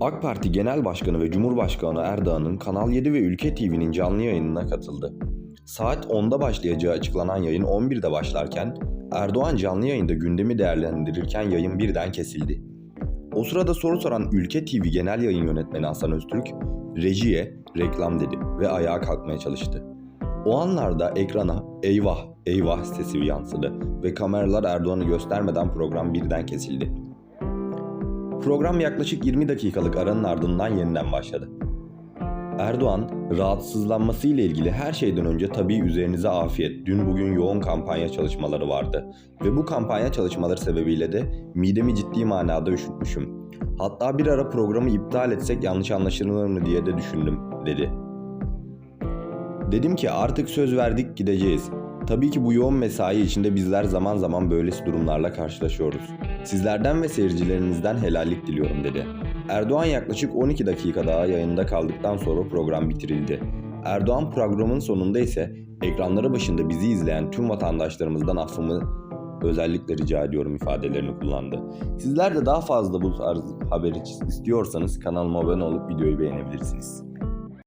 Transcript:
AK Parti Genel Başkanı ve Cumhurbaşkanı Erdoğan'ın Kanal 7 ve Ülke TV'nin canlı yayınına katıldı. Saat 10'da başlayacağı açıklanan yayın 11'de başlarken Erdoğan canlı yayında gündemi değerlendirirken yayın birden kesildi. O sırada soru soran Ülke TV Genel Yayın Yönetmeni Hasan Öztürk, rejiye reklam dedi ve ayağa kalkmaya çalıştı. O anlarda ekrana eyvah eyvah sesi yansıdı ve kameralar Erdoğan'ı göstermeden program birden kesildi. Program yaklaşık 20 dakikalık aranın ardından yeniden başladı. Erdoğan, rahatsızlanması ile ilgili her şeyden önce tabii üzerinize afiyet, dün bugün yoğun kampanya çalışmaları vardı. Ve bu kampanya çalışmaları sebebiyle de midemi ciddi manada üşütmüşüm. Hatta bir ara programı iptal etsek yanlış anlaşılır mı diye de düşündüm, dedi. Dedim ki artık söz verdik gideceğiz. Tabii ki bu yoğun mesai içinde bizler zaman zaman böylesi durumlarla karşılaşıyoruz. Sizlerden ve seyircilerinizden helallik diliyorum dedi. Erdoğan yaklaşık 12 dakika daha yayında kaldıktan sonra program bitirildi. Erdoğan programın sonunda ise ekranları başında bizi izleyen tüm vatandaşlarımızdan affımı özellikle rica ediyorum ifadelerini kullandı. Sizler de daha fazla bu tarz haberi istiyorsanız kanalıma abone olup videoyu beğenebilirsiniz.